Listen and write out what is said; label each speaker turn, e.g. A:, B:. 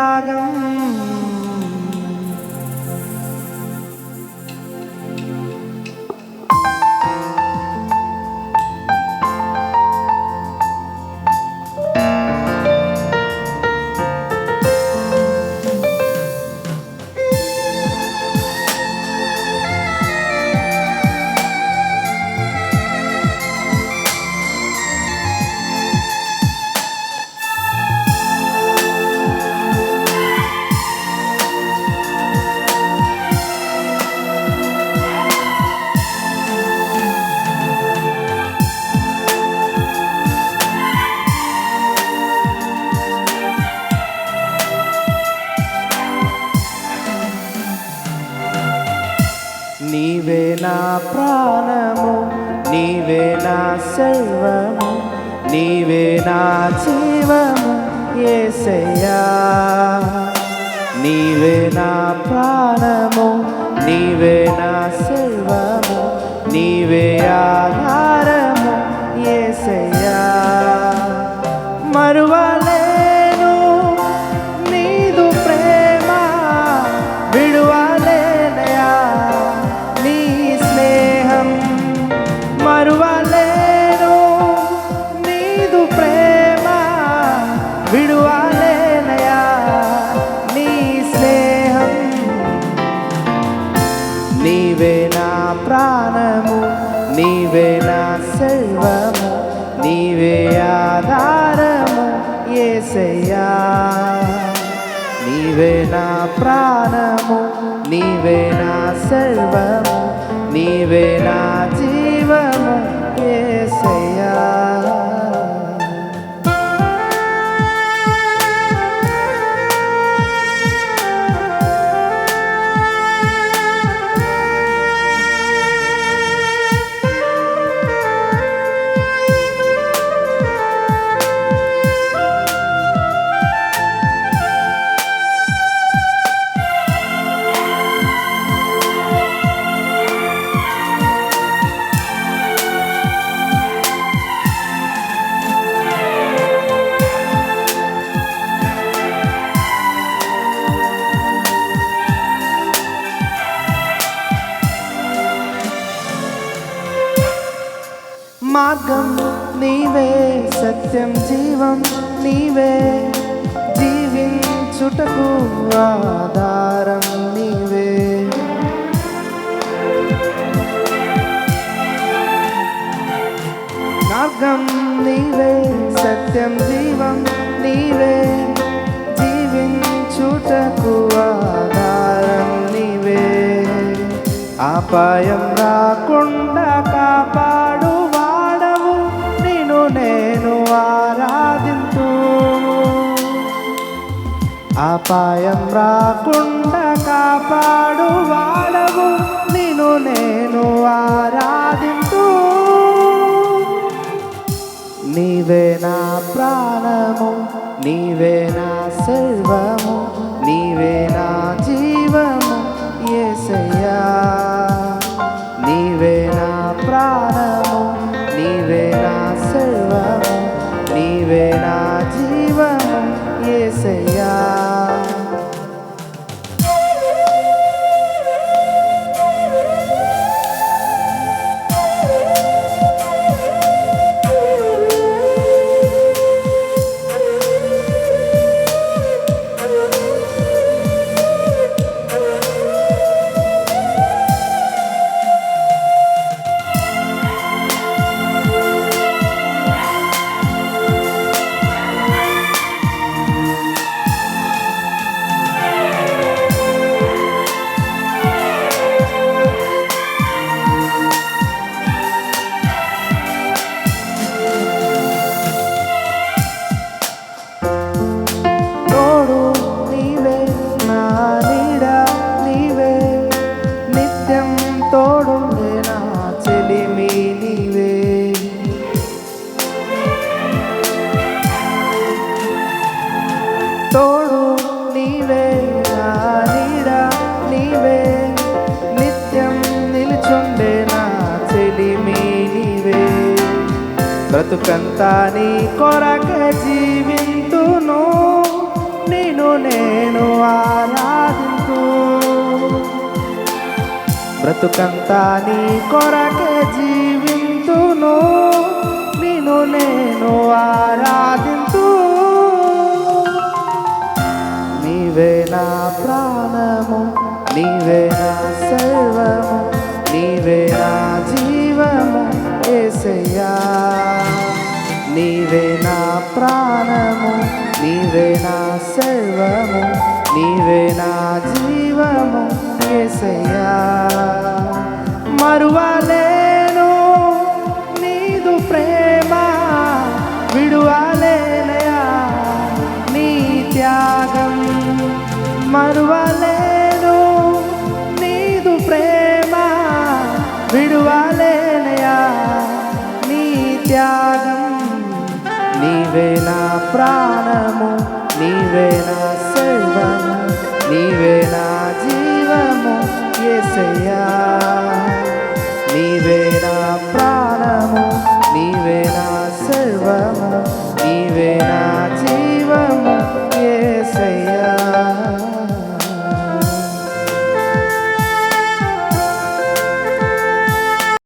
A: త్యాగం నీవే నా ప్రాణము నీవే నా సర్వము నీవే నా జీవము ఏసయ్యా. నీవే నా ప్రాణము నీవే నా ప్రాణము నీవే నా సెల్వము నీవే ఆధారము ఏసయ్యా. నీవే నా ప్రాణము నీవే నా సెల్వము నీవే నా జీ మార్గం నీవే సత్యం జీవం నీవే. జీవించుటకు ఆధారం నీవే. మార్గం నీవే సత్యం జీవం నీవే. జీవించుటకు ఆధారం నీవే. అపాయం రాకుండా కాపాడువా నేను అపాయం రాకుండా కాపాడు వాడవు. నిన్ను నేను ఆరాధింతు నీవే నా ప్రాణము నీవే నా సర్వము నీవే తోడు నీవే నా నీడ నీవే నిత్యం నిలుచుండే నా చెలిమి నీవే. బ్రతుకంతా నీ కొరక జీవింతును నేను నేను ఆరాధింతూ బ్రతుకంతా నీ కొరక జీవింతును ప్రాణము నీవే నా సర్వము నీవే నా జీవము ఏసయ్యా. నీవే నా ప్రాణము నీవే నా సర్వము నీవే నా జీవము ఏసయ్యా. మరువలేను నీదు ప్రేమ విడువలేనయా నీ త్యాగం. మరువలేను. నీదు ప్రేమ విడువలేనయా. నీ త్యాగం నీవే నా ప్రాణము నీవే నా సర్వము నీవే నా జీవము ఏసయ్యా. నీవే నా ప్రాణము నీవే నా సర్వము